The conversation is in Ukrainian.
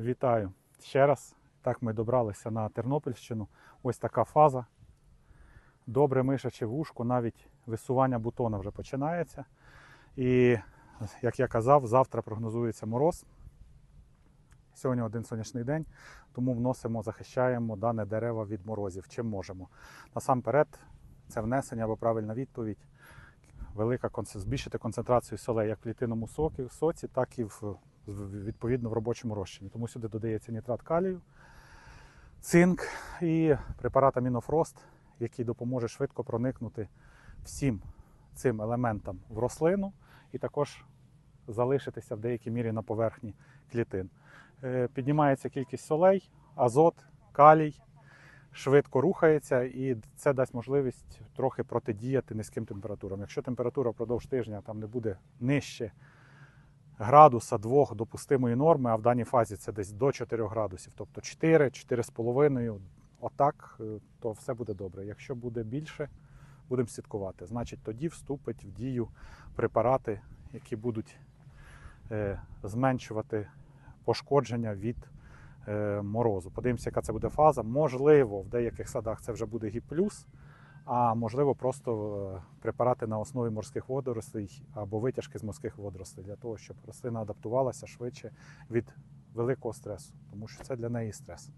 Вітаю ще раз. Так ми добралися на Тернопільщину. Ось така фаза. Добре мишаче вушко, навіть висування бутона вже починається. І, як я казав, завтра прогнозується мороз. Сьогодні один сонячний день, тому вносимо, захищаємо дане дерева від морозів, чим можемо. Насамперед, це внесення або правильна відповідь. Велика збільшити концентрацію солей як в клітинному сокі, соці, так і в- відповідно в робочому розчині. Тому сюди додається нітрат калію, цинк і препарат Амінофрост, який допоможе швидко проникнути всім цим елементам в рослину і також залишитися в деякій мірі на поверхні клітин. Е, Піднімається кількість солей, азот, калій, швидко рухається, і це дасть можливість трохи протидіяти низьким температурам. Якщо температура впродовж тижня там не буде нижче градуса 2 допустимої норми, а в даній фазі це десь до 4 градусів, тобто 4, 4,5, отак, е, то все буде добре. Якщо буде більше, будемо слідкувати. Значить, тоді вступить в дію препарати, які будуть е, зменшувати пошкодження від е, морозу. Подивимося, яка це буде фаза. Можливо, в деяких садах це вже буде гіплюс, а можливо, просто е, препарати на основі морських водоростей або витяжки з морських водоростей для того, щоб рослина адаптувалася швидше від великого стресу, тому що це для неї стрес.